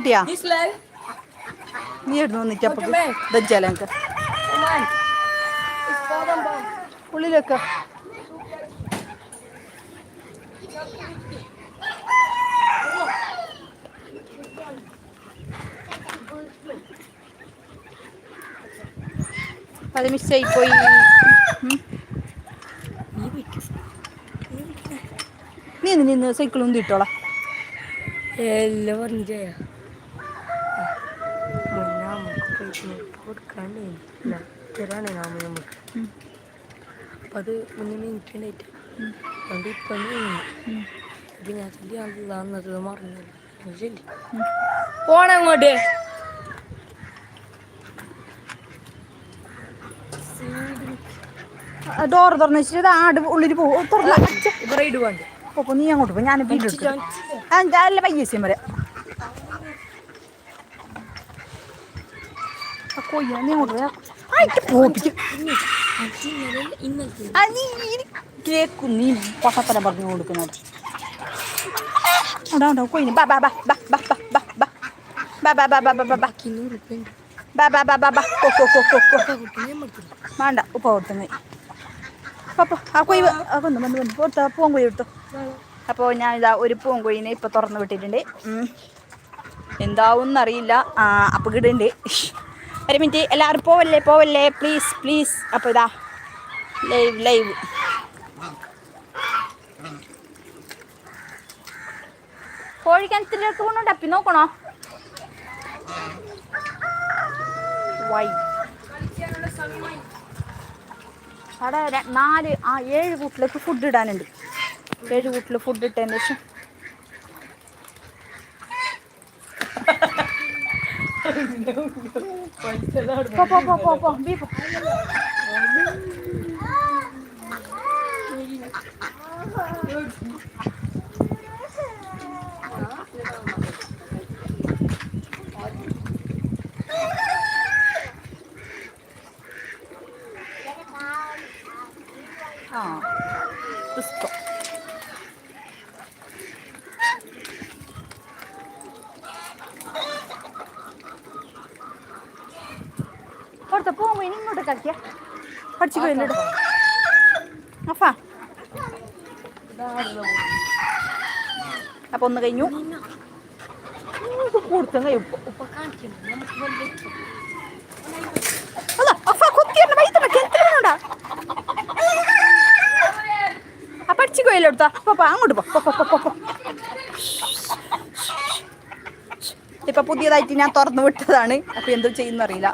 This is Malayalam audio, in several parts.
കിട്ടിയാ? നീ എവിടുന്ന് നിക്കപ്പോ ദജ്ജാല എനിക്ക് ഉള്ളിലൊക്കെ. അത് മിസ്സായി പോയി നീ നിന്ന് സൈക്കിളും തീട്ടോളാം എല്ലാം പറഞ്ഞു ചെയ്യാം കൊടുക്കാണ്ട് തരാണ് നാമ നമുക്ക് അപ്പം അത് മുന്നേ അതുകൊണ്ട് ഇപ്പം ഇത് ഞാൻ ചൊല്ലി അന്നത് മറന്നു ചൊല്ലി പോണങ്ങോട്ട് ഡോർ തുറന്നു വെച്ചിട്ട് ആട് ഉള്ളിൽ പോകും തുറന്നു ഇവിടെ ഇടുവാണ്ട് അപ്പൊ നീ അങ്ങോട്ട് പോ. ഞാൻ വീട്ടിൽ അല്ല പയ്യസ്യം വരെ ആ കൊയ്യ നീ അങ്ങോട്ട് പോയാ ആയിട്ട് പോപ്പിക്കും ഇന്നത്തെ ആ നീ നീ കേക്കും നീ പക്കത്തല പറഞ്ഞു കൊടുക്കുന്നത് ഉണ്ടാ ഉണ്ടാ കൊയ്ന് ബാ ബാ ബാ ബാ ബാ ബാ ബാ ബാ ബാ ബാ ബാ ബാ ബാ ബാ ബാ ബാ ബാ ബാ ബാ കൊ കൊ കൊ കൊ കൊ വേണ്ട ഉപ്പ കൊടുത്തു അപ്പോൾ ആ കൊയ് ആ കൊന്നു വന്ന് വന്ന് കൊടുത്തോ പൂവൻ കൊയ് എടുത്തോ അപ്പോൾ ഞാൻ ഇതാ ഒരു പൂവൻ കൊയ്യിനെ ഇപ്പോൾ തുറന്ന് വിട്ടിട്ടുണ്ട്. എന്താവും എന്നറിയില്ല ഇടുന്നുണ്ട് ഒരു മിനിറ്റ്. എല്ലാവരും പോവല്ലേ പോവല്ലേ? പ്ലീസ് പ്ലീസ് അപ്പോൾ ഇതാ. ലൈവ് ലൈവ് കോഴിക്കനത്തിലേക്ക് കൊണ്ടു ടപ്പി നോക്കണോ? വൈ അവിടെ നാല് ആ ഏഴ് കൂട്ടിലേക്ക് ഫുഡ് ഇടാനുണ്ട്. ഏഴ് കൂട്ടിൽ ഫുഡ് ഇട്ടതിന് ശേഷം Papá, papá, papá, vivo. കാണിച്ചു അപ്പാ. അപ്പൊ ഒന്ന് കഴിഞ്ഞു. കൊടുത്തും കൈ ഉപ്പ്. അങ്ങോട്ട് പോ. ഇപ്പൊ പുതിയതായിട്ട് ഞാൻ തുറന്നു വിട്ടതാണ്. അപ്പൊ എന്തോ ചെയ്യുന്നറിയില്ല.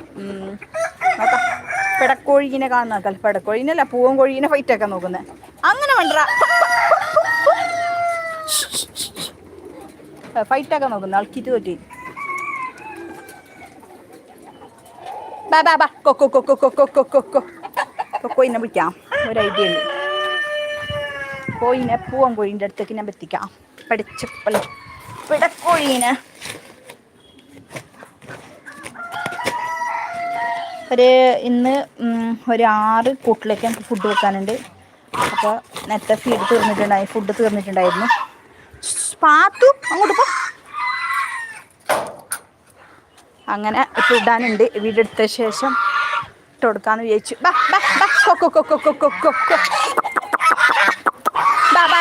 പെടക്കോഴിനെ കാണുന്ന ആൾക്കാർ പെടക്കോഴിനല്ല പൂവൻ ഫൈറ്റ് ഒക്കെ നോക്കുന്നത് അങ്ങനെ വേണ്ട ഫൈറ്റൊക്കെ നോക്കുന്നത് അൾക്കിറ്റ് തോറ്റി ബാ കൊക്കോ കൊക്കോ കൊക്കോ കൊക്കോ കൊക്കോയിനെ വിളിക്കാം. ഒരു ഐഡിയ ഉണ്ട് കോഴിനെ പൂവൻ കോഴിന്റെ അടുത്തേക്ക് ഞാൻ എത്തിക്കാം. പഠിച്ചപ്പളെ പിടക്കോഴീനെ. ഒരു ഇന്ന് ഒരു ആറ് കൂട്ടിലേക്ക് എനിക്ക് ഫുഡ് വെക്കാനുണ്ട്. അപ്പോൾ നേരത്തെ ഫീഡ് തീർന്നിട്ടുണ്ടായി ഫുഡ് തീർന്നിട്ടുണ്ടായിരുന്നു. പാത്തു അങ്ങോട്ട് പോ. അങ്ങനെ ഇട്ടിടാനുണ്ട് വീടെടുത്ത ശേഷം ഇട്ട് വിചാരിച്ചു. ബാ ബാ ബാ.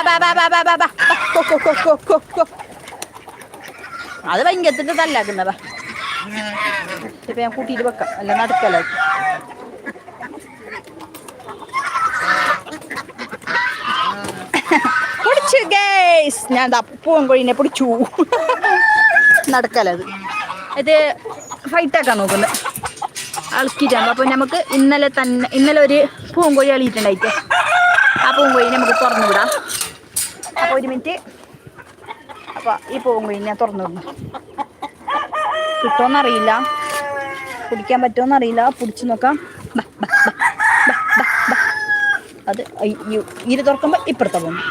ബാ ബാ ബാ ബാ ബാ ബാ. അത് ഭയങ്കരത്തിന്റെ തല്ലാക്കുന്നതാ. ഇപ്പൊ ഞാൻ കൂട്ടിയിട്ട് വെക്കാം. അല്ല നടക്കല പിടിച്ചു ഗേസ് ഞാൻ പൂവൻ കോഴിനെ പിടിച്ചു. നടക്കലത് ഇത് ഫൈറ്റ് ആക്കാൻ നോക്കുന്നത്. അളക്കിയിട്ടാണ്. അപ്പോൾ നമുക്ക് ഇന്നലെ തന്നെ ഇന്നലെ ഒരു പൂങ്കോഴി അളിയിട്ടുണ്ടായിട്ട്. ആ പൂങ്കോഴി നമുക്ക് തുറന്നു വിടാം അപ്പോൾ ഒരു മിനിറ്റ്. അപ്പോൾ ഈ പൂങ്കോഴി ഞാൻ തുറന്നു വിടുന്നു. കിട്ടുമോന്നറിയില്ല പിടിക്കാൻ പറ്റുമോ അറിയില്ല പിടിച്ചു നോക്കാം അത് ഇരു തുറക്കുമ്പോ ഇപ്പുറത്തെ പോകുന്നു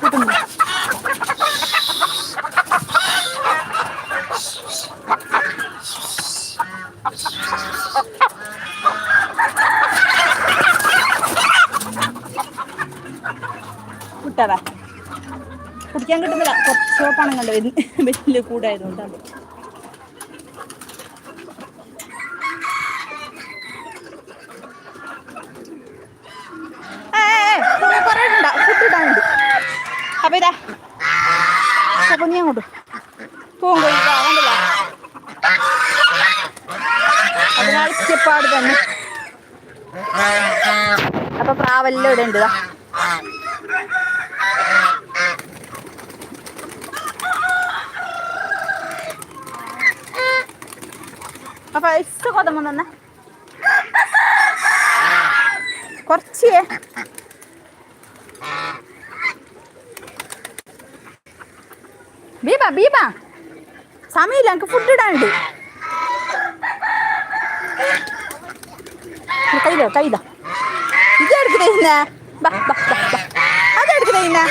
കിട്ടുന്നില്ല കിട്ടാതാ. കുടിക്കാൻ കിട്ടുന്നില്ല. കുറച്ച് ഷോപ്പാണ് കണ്ടു വലിയ കൂടായതുകൊണ്ടാണ് അപ്പൊ ഇതാ. അപ്പൊ നീ ഇവിടെ ഉണ്ട്. അപ്പൊ ഇഷ്ട കൊതമ്പ തന്നെ. കുറച്ചേ. ബീബ ബീബ. സമയമില്ല എനിക്ക് ഫുഡ് ഇടാനുണ്ട്. കയ്യിലോ കയ്യിലോ. ഇത് എടുക്കുന്നേ ബാ ബാ ബാ ബാ അത് എടുക്കുന്നേ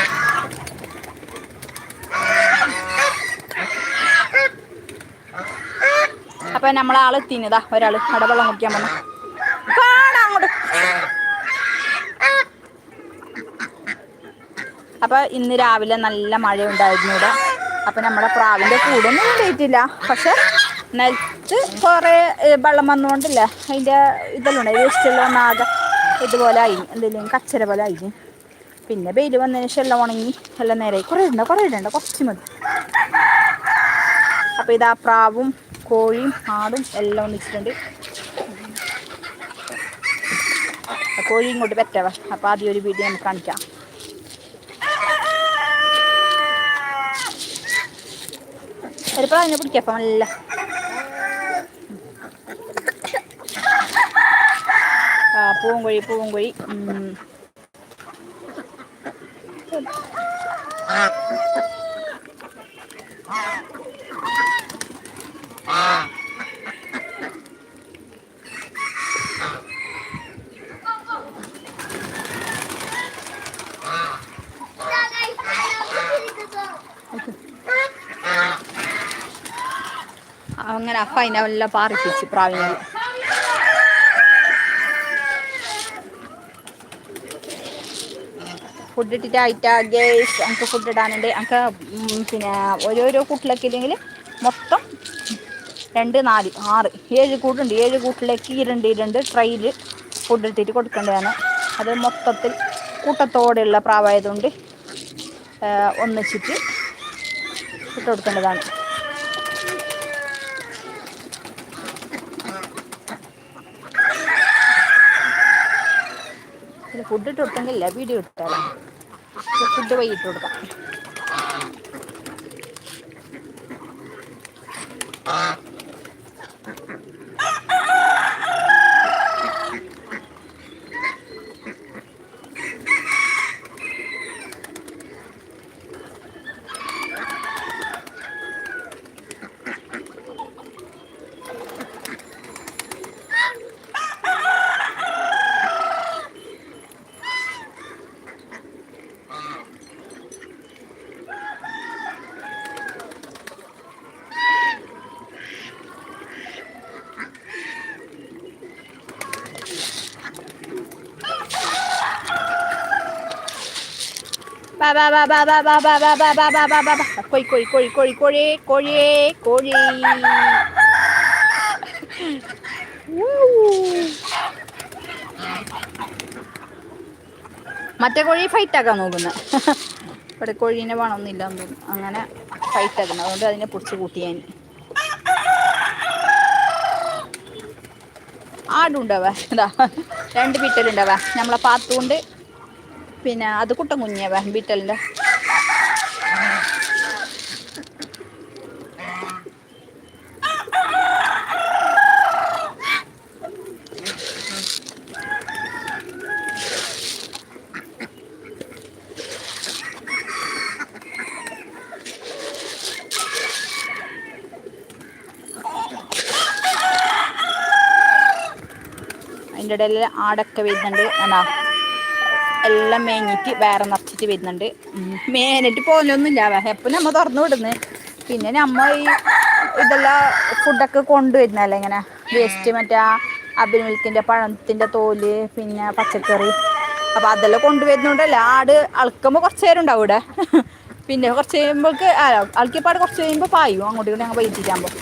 അപ്പൊ നമ്മളെ ആൾ തിന്നതാ ഒരാൾ അടവെള്ളം കുടിക്കാൻ വന്നു. കാണാ അങ്ങോട്ട്. അപ്പൊ ഇന്ന് രാവിലെ നല്ല മഴ ഉണ്ടായിരുന്നു ഇവിടെ. അപ്പൊ നമ്മുടെ പ്രാവിന്റെ കൂടൊന്നും കൊണ്ടുപോയിട്ടില്ല പക്ഷെ നിലത്ത് കുറെ വെള്ളം വന്നുകൊണ്ടില്ല അതിന്റെ ഇതെല്ലാം ഉണ്ട് വേസ്റ്റുള്ള ഒന്നാകെ ഇതുപോലെ ആയി. എന്തെങ്കിലും കച്ചര പോലെ ആയി. പിന്നെ വെയിൽ വന്നതിന് ശേഷം എല്ലാം ഉണങ്ങി എല്ലാം നേരെ കുറേ ഇടണ്ട കുറേ ഇടണ്ട. കുറച്ച് മതി. അപ്പൊ ഇതാ പ്രാവും കോഴിയും ആടും എല്ലാം ഒന്നിച്ചിട്ടുണ്ട്. കോഴി ഇങ്ങോട്ട് പറ്റവ. അപ്പൊ ആദ്യം ഒരു വീഡിയോ നമുക്ക് കാണിക്കാം. ഒരു പ്രാവിനെ പിടിക്കപ്പം നല്ല. ആ പൂവൻകോഴി പൂവൻകോഴി ഉം. എല്ലാം പാറിപ്പിച്ച് പ്രാവിനെ. ഫുഡ് ഇട്ടിട്ട് ആയിട്ടാ ഗേസ് നമുക്ക് ഫുഡ് ഇടാനുണ്ട്. നമുക്ക് പിന്നെ ഓരോരോ കൂട്ടിലൊക്കെ ഇല്ലെങ്കിൽ മൊത്തം രണ്ട് നാല് ആറ് ഏഴ് കൂട്ടുണ്ട്. ഏഴ് കൂട്ടിലേക്ക് ഇരണ്ട് ഇരണ്ട് ട്രെയിൽ ഫുഡ് ഇട്ടിട്ട് കൊടുക്കേണ്ടതാണ്. അത് മൊത്തത്തിൽ കൂട്ടത്തോടെയുള്ള പ്രാവായതുകൊണ്ട് ഒന്നിച്ചിട്ട് ഇട്ട് കൊടുക്കേണ്ടതാണ്. ഫുഡ് ഇട്ട് കൊടുത്തെങ്കില്ല വീഡിയോ ഇട്ടാലോ? ഫുഡ് വൈകിട്ട് കൊടുക്കാം. ബാ കോഴി കോഴി കോഴി കോഴി കോഴി കോഴി കോഴി മറ്റേ കോഴി ഫൈറ്റ് ആക്കാൻ നോക്കുന്നത് ഇവിടെ കോഴീനെ വേണമെന്നില്ല എന്ന് തോന്നുന്നു അങ്ങനെ ഫൈറ്റ് ആക്കുന്നത് അതുകൊണ്ട് അതിനെ പിടിച്ച് കൂട്ടി ഞാൻ ആടുണ്ടാവേ രണ്ട് പിറ്റലുണ്ടാവാ നമ്മളെ പാത്തുകൊണ്ട് പിന്നെ അത് കുട്ടൻ കുഞ്ഞാവേ ബീറ്റലിന്റെ. അതിന്റെ ഇടയിൽ ആടൊക്കെ വരുന്നുണ്ട്. എന്നാ എല്ലാം മേഞ്ഞിട്ട് വേറെ നിറച്ചിട്ട് വരുന്നുണ്ട്. മേനിട്ട് പോലൊന്നുമില്ല. എപ്പം നമ്മൾ തുറന്നു വിടുന്നു. പിന്നെ നമ്മ ഈ ഇതെല്ലാം ഫുഡൊക്കെ കൊണ്ടുവരുന്നല്ലേ ഇങ്ങനെ വേസ്റ്റ് മറ്റേ അബിൻ മിൽക്കിന്റെ പഴത്തിന്റെ തോൽ പിന്നെ പച്ചക്കറി. അപ്പോൾ അതെല്ലാം കൊണ്ടുവരുന്നുണ്ടല്ല ആട് അളക്കുമ്പോൾ കുറച്ച് നേരം ഉണ്ടാവും ഇവിടെ. പിന്നെ കുറച്ച് കഴിയുമ്പോൾക്ക് അളക്കിപ്പാട് കുറച്ച് കഴിയുമ്പോൾ പായും. അങ്ങോട്ട് ഇങ്ങോട്ട് ഞങ്ങൾ പോകും.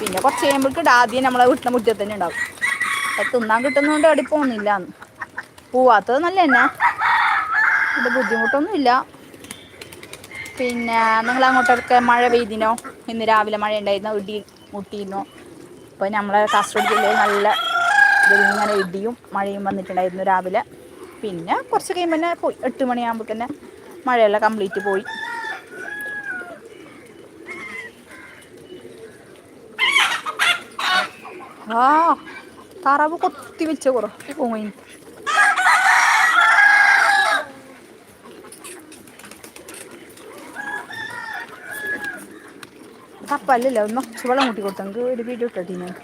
പിന്നെ കുറച്ച് കഴിയുമ്പോൾക്ക് ആദ്യം നമ്മളെ വീട്ടിലെ മുറ്റത്ത് തന്നെ ഉണ്ടാവും തിന്നാൻ കിട്ടുന്നതുകൊണ്ട് അവിടെ പോകുന്നില്ല പോവാത്തത് നല്ല തന്നെ ഇത് ബുദ്ധിമുട്ടൊന്നുമില്ല. പിന്നെ നിങ്ങൾ അങ്ങോട്ടൊക്കെ മഴ പെയ്തിനോ? ഇന്ന് രാവിലെ മഴ ഉണ്ടായിരുന്നോ? ഇടി മുട്ടിയിരുന്നോ? അപ്പോൾ നമ്മളെ കാസർഗോഡ് ജില്ലയിൽ നല്ല ഇങ്ങനെ ഇടിയും മഴയും വന്നിട്ടുണ്ടായിരുന്നു രാവിലെ. പിന്നെ കുറച്ച് കഴിയുമ്പോൾ തന്നെ പോയി. എട്ട് മണിയാകുമ്പോൾ തന്നെ മഴയെല്ലാം കംപ്ലീറ്റ് പോയി. ആ താറാവ് കൊത്തി വെച്ച കുറേ പോയി കപ്പല്ലല്ലോ? ഒന്ന് കുറച്ച് വെള്ളം കൂട്ടി കൊടുത്തു. നമുക്ക് ഒരു വീഡിയോ ഇട്ടിട്ടീന് ഞാൻ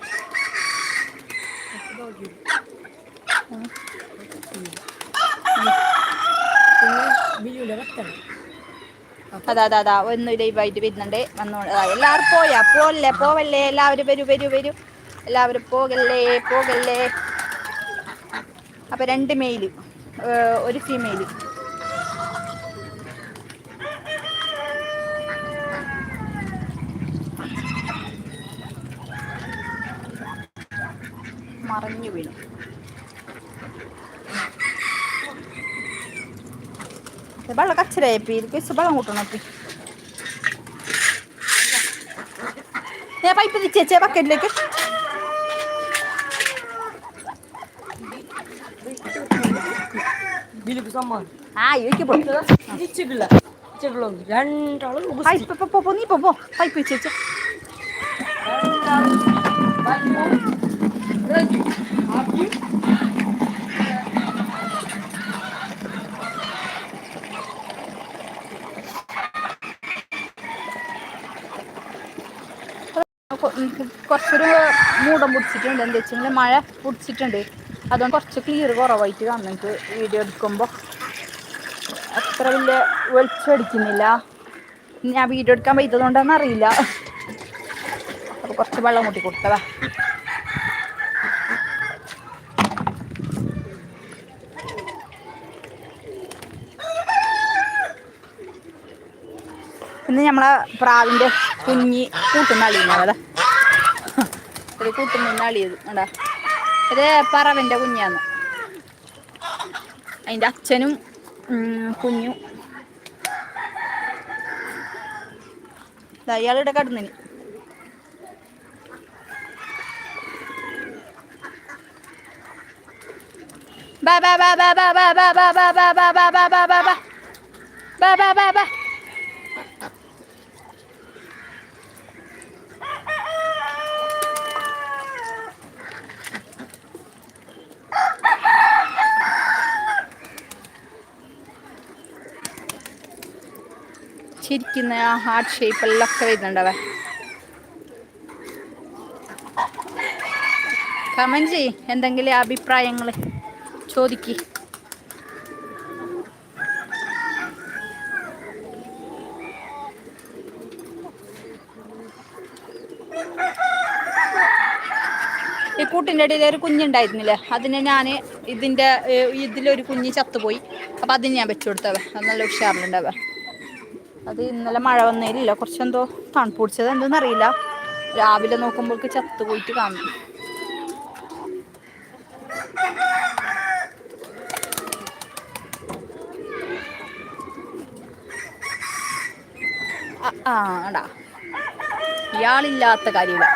അതാ അതാ അതാ. ഒന്ന് ലൈവായിട്ട് വരുന്നുണ്ട്. വന്നോണ്ട് എല്ലാവരും പോയാ? പോവല്ലേ? പോവല്ലേ? എല്ലാവരും വരൂ വരൂ വരൂ. എല്ലാവരും പോകല്ലേ? പോകല്ലേ? അപ്പൊ രണ്ട് മെയിൽ ഒരു ഫീമെയിൽ ಹಚ್ಚಿರ ಎಪ್ಪಿ ಇದಕ್ಕೆ ಸುಬಳ ಊಟನಪ್ಪಿ ಏ ಪೈಪದಿ ചേച്ചേ ബക്കറ്റിലേക്ക് ആ ഇവയ്ക്ക് പോ നീ പോ പൈപ്പ് ചേച്ചി Thank you. കുറച്ചൊരു മൂടം പിടിച്ചിട്ടുണ്ട്. എന്താ വെച്ചാൽ മഴ പിടിച്ചിട്ടുണ്ട്. അതുകൊണ്ട് കുറച്ച് ക്ലിയർ കുറവായിട്ട് വന്നിട്ട് വീഡിയോ എടുക്കുമ്പോൾ അത്ര വലിയ വെളിച്ചം അടിക്കുന്നില്ല. ഞാൻ വീഡിയോ എടുക്കാൻ പറ്റുന്നതുകൊണ്ടാണെന്ന് അറിയില്ല. അപ്പോൾ കുറച്ച് വെള്ളം കൂട്ടി കൊടുത്തതാ. ഇന്ന് നമ്മളെ പ്രാവിന്റെ കുഞ്ഞി കൂട്ടുന്ന അളിയുന്നതാ ഇത് കൂട്ടുന്ന അളിയത് കണ്ടാ ഇത് പറവന്റെ കുഞ്ഞാന്ന് അതിന്റെ അച്ഛനും കുഞ്ഞു ഇയാളിവിടെ കടന്നിന് ബാ ബാ ബാ ബാ ബാ ബാ ബാ ബാ ബാ ബാ ബാ ബാ ബാ ബാ ബാ ബാ ബാ ബാ ഷേപ്പ് ആ ഹാർട്ട് വരുന്നുണ്ട് വരുന്നുണ്ടവ കമന്റ് ചെയ് എന്തെങ്കിലും അഭിപ്രായങ്ങൾ ചോദിക്ക്. ഈ കൂട്ടിന്റെ ഇടയിൽ ഒരു കുഞ്ഞുണ്ടായിരുന്നില്ലേ അതിനെ ഞാൻ ഇതിന്റെ ഇതിലൊരു കുഞ്ഞ് ചത്തുപോയി. അപ്പം അതിന് ഞാൻ വെച്ചു കൊടുത്തവ നല്ല ഉഷാറിലുണ്ടവ അത് ഇന്നലെ മഴ വന്നതിലില്ല കുറച്ചെന്തോ തണുപ്പ് പിടിച്ചത്. എന്തെന്ന് അറിയില്ല. രാവിലെ നോക്കുമ്പോൾക്ക് ചത്തു പോയിട്ട് കാണും. ആടാ ഇയാളില്ലാത്ത കാര്യമില്ല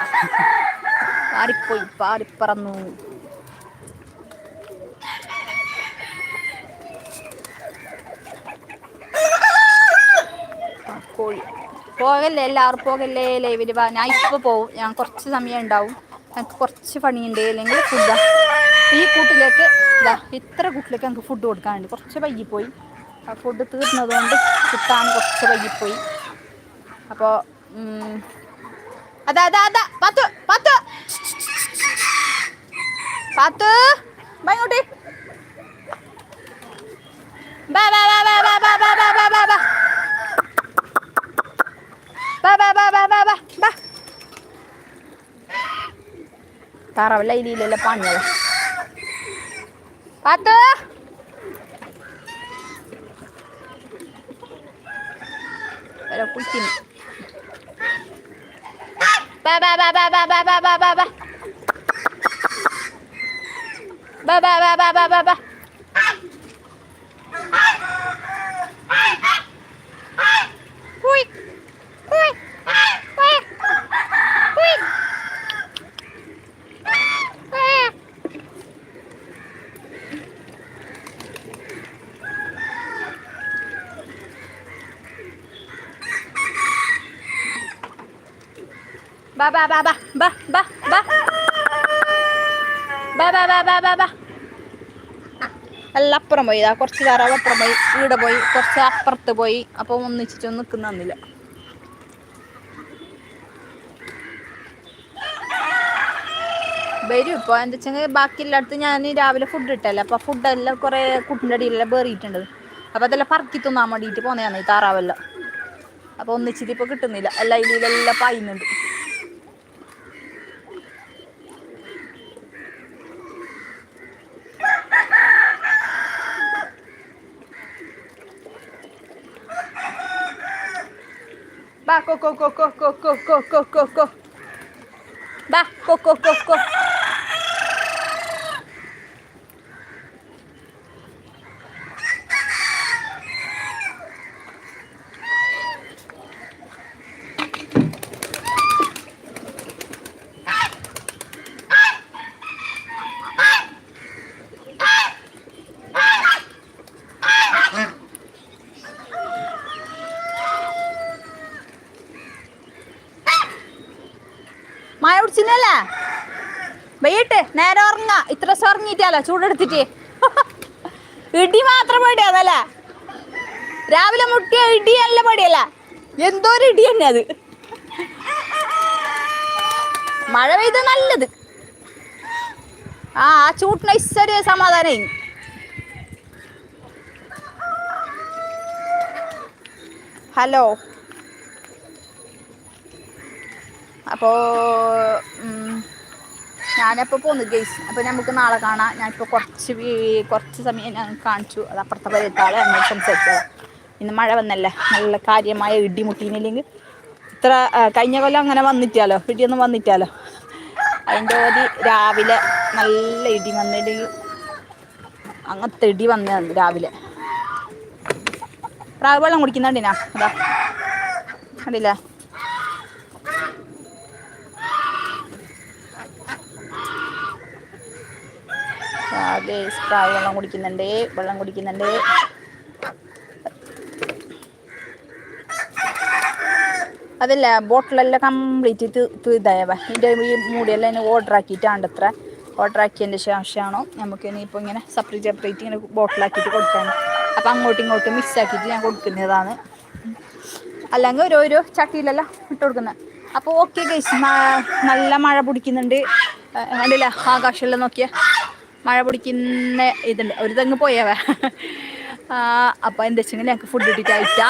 പാറിപ്പോയി പാറിപ്പറന്നു ആ, കോഴി പോകല്ലേ എല്ലാവരും പോകല്ലേ ലൈവിൽ വാ ഞാൻ ഇപ്പോൾ പോവും ഞാൻ കുറച്ച് സമയം ഉണ്ടാവും ഞങ്ങൾക്ക് കുറച്ച് പണിയുണ്ട് അല്ലെങ്കിൽ ഫുഡ് ഈ കൂട്ടിലേക്ക് ഇതാ ഇത്ര കൂട്ടിലേക്ക് ഞങ്ങൾക്ക് ഫുഡ് കൊടുക്കാനുണ്ട് കുറച്ച് വൈകിപ്പോയി ആ ഫുഡ് തീർന്നതുകൊണ്ട് കിട്ടാൻ കുറച്ച് വൈകിപ്പോയി അപ്പോൾ അതാ അതാ അതാ പത്ത് പത്ത് പത്ത് ബാ ഇങ്ങോട്ട് ബാ ബാ ബാ ബാ ബാ ബാ ബാ ബാ ബാ ബാ బాబా బాబా బాబా బా તારા લઈ લીધેલા પાણી આવે પાતો પેલા કુલતી બા બા બા બા બા બા બા બા બા બા બા બા બા બા બા બા બા હુઈ Ba ba ba ba ba ba ba. Ba ba ba ba ba ba. എല്ലാം അപ്പുറം പോയി. ഇതാ കുറച്ച് അപ്പുറം പോയി. ഇവിടെ പോയി. കുറച്ച് അപ്പുറത്ത് പോയി. അപ്പം ഒന്നിച്ചിട്ടൊന്നും നിൽക്കുന്നില്ല വരും. ഇപ്പോൾ എന്താ വെച്ചാൽ ബാക്കി എല്ലായിടത്ത് ഞാൻ രാവിലെ ഫുഡ് ഇട്ടല്ലേ? അപ്പോൾ ഫുഡെല്ലാം കുറേ കുട്ടിന്റെ അടിയിലെല്ലാം വേറിയിട്ടുണ്ട് അപ്പോൾ അതെല്ലാം പറക്കി തിന്നാൻ വേണ്ടിയിട്ട് പോന്നെയാണ് ഈ താറാവെല്ലാം. അപ്പോൾ ഒന്നിച്ചിട്ട് ഇപ്പോൾ കിട്ടുന്നില്ല. എല്ലാ ഇതിലെല്ലാം പായുന്നുണ്ട്. Va, Coco co, co, co, co, co, co, co, co. ദിവസം ഉറങ്ങിയിട്ടാലോ? ചൂടെടുത്തിട്ട്. ഇടി മാത്രം പേടിയാന്നല്ലേ രാവിലെ മുട്ടിയ ഇടി അല്ല പേടിയല്ല എന്തോ ഇടി തന്നെ അത്? മഴ പെയ്ത നല്ലത്. ആ ആ ചൂട്ടിന് ഐശ്വര്യ സമാധാനം ഹലോ. അപ്പോൾ ഞാനപ്പോൾ പോന്നു ഗെയ്സ് അപ്പോൾ നമുക്ക് നാളെ കാണാം. ഞാനിപ്പോൾ കുറച്ച് കുറച്ച് സമയം ഞാൻ കാണിച്ചു. അത് അപ്പുറത്തെ പരിത്താളെ അങ്ങനെ സംസാരിച്ചത്. ഇന്ന് മഴ വന്നല്ലേ? നല്ല കാര്യമായ ഇടിമുട്ടീനില്ലെങ്കിൽ ഇത്ര കഴിഞ്ഞ കൊല്ലം അങ്ങനെ വന്നിട്ടാലോ ഇടിയൊന്നും വന്നിട്ടാലോ അതിന്റെ ഒരു രാവിലെ നല്ല ഇടി വന്നില്ലെങ്കിൽ അങ്ങനത്തെ ഇടി വന്ന രാവിലെ. പ്രാവ് വെള്ളം കുടിക്കുന്നുണ്ടിനാ അതാ. കണ്ടില്ലേ? സ്പ്രാവ് വെള്ളം കുടിക്കുന്നുണ്ട് വെള്ളം കുടിക്കുന്നുണ്ട്. അതല്ല ബോട്ടിലെല്ലാം കംപ്ലീറ്റ് ഇതായവ. ഇതിന്റെ ഈ മൂടിയെല്ലാം ഓർഡർ ആക്കിയിട്ടാണ്ട് അത്ര. ഓർഡർ ആക്കിയതിന്റെ ശേഷമാണോ നമുക്ക് ഇനിയിപ്പോൾ ഇങ്ങനെ സെപ്പറേറ്റ് സെപ്പറേറ്റ് ഇങ്ങനെ ബോട്ടിലാക്കിയിട്ട് കൊടുക്കാൻ അപ്പം അങ്ങോട്ടും ഇങ്ങോട്ടും മിക്സ് ആക്കിയിട്ട് ഞാൻ കൊടുക്കുന്നതാണ്. അല്ലെങ്കിൽ ഓരോരോ ചട്ടിയിലെല്ലാം ഇട്ട് കൊടുക്കുന്നത് അപ്പോൾ ഓക്കെ ഗൈസ് നല്ല മഴ പിടിക്കുന്നുണ്ട്. കണ്ടില്ല? ആകാശമെല്ലാം നോക്കിയ. മഴ പൊടിക്കുന്ന ഇതുണ്ട്. ഒരു തെങ്ങ് പോയവ അപ്പോൾ എന്താ വെച്ചെങ്കിൽ ഞങ്ങൾക്ക് ഫുഡ് ഇട്ടിട്ടായിട്ട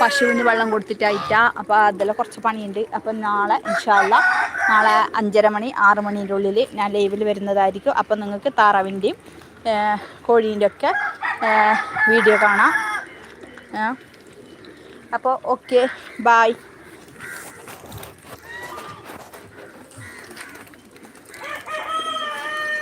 പശുവിന് വെള്ളം കൊടുത്തിട്ടായിട്ട അപ്പോൾ അതെല്ലാം കുറച്ച് പണിയുണ്ട്. അപ്പം നാളെ ഇൻഷാല്ല നാളെ അഞ്ചര മണി ആറ് മണീന്റെ ഉള്ളിൽ ഞാൻ ലൈവിൽ വരുന്നതായിരിക്കും. അപ്പം നിങ്ങൾക്ക് താറാവിന്റെയും കോഴീന്റെ ഒക്കെ വീഡിയോ കാണാം. അപ്പോൾ ഓക്കെ ബായ്